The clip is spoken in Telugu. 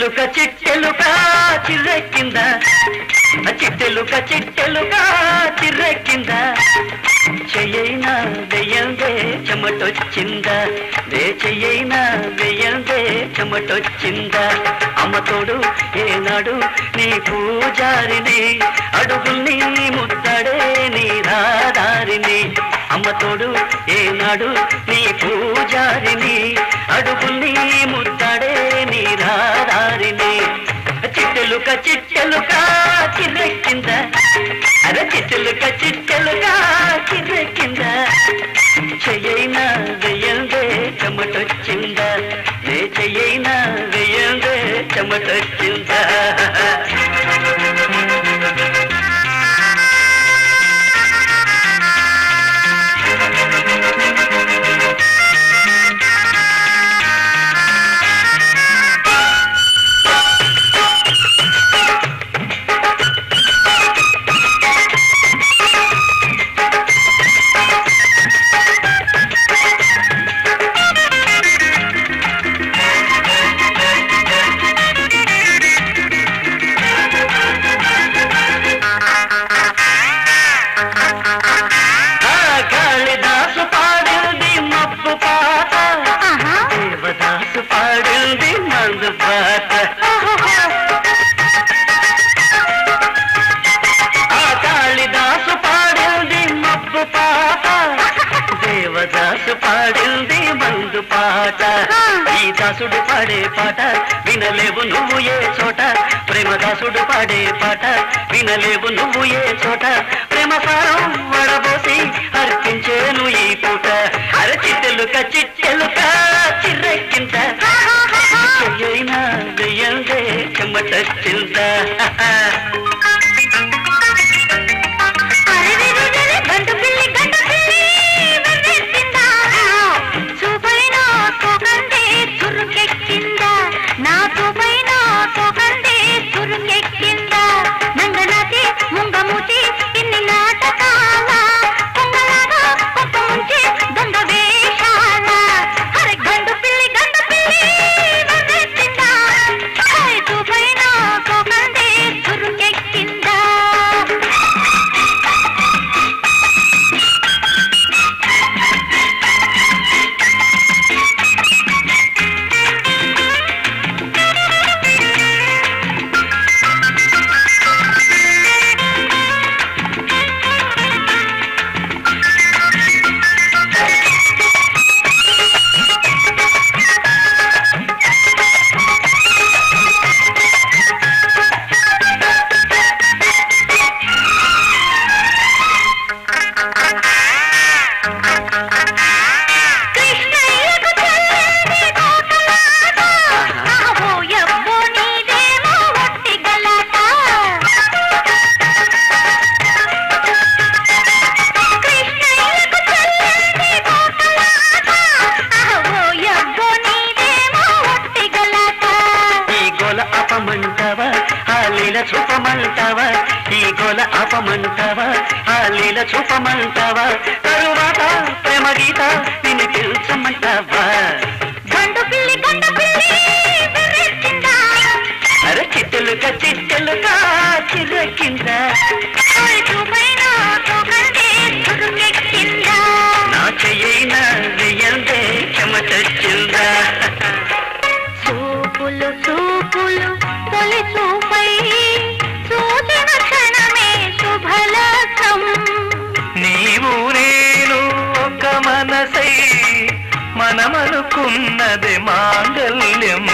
చిట్టెలుక చిట్టెలుక చిట్టెలుక చిర్రెక్కిందా. చెయ్యైనా వెయ్యందే చెమటొచ్చిందా. రే చెయ్యైనా వెయ్యందే చెమటొచ్చిందా. అమ్మ తోడు ఏనాడు నీ పూజారిని. అడుగుల్ని ముద్దడే నీ రాదారిని అమ్మ తోడు ఏనాడు నీ పూజారిని. చిట్టెలుక చిర్రెక్కిందా అరే చిట్టెలుక చిట్టెలుక చిర్రెక్కిందా చెయ్యైనా వెయ్యందే చెమటొచ్చిందా? నే చెయ్యైనా వెయ్యందే చెమటొచ్చిందా? పాడింది మందు పాట. ఈ దాసుడు పాడే పాట వినలేవు నువ్వు ఏ చోట. ప్రేమదాసుడు పాడే పాట వినలేవు నువ్వు ఏ చోట. ప్రేమ సారం వడబోసి అర్పించేను ఈ పూట. అర చిట్టెలుక చిట్టెలుక చిర్రెక్కింత. చెయ్యైనా వెయ్యందే చెమట చింత. చూపమంటావా? ఈ గోల అపమంటావా ఆ లీల చూపమంటావా? తరువాత ప్రేమ గీత నిన్ను వెర్రెత్తిందా అరే చిట్టెలుక చిట్టెలుక చిరకింద കൊടുക്കുന്നത് മാംഗല്യം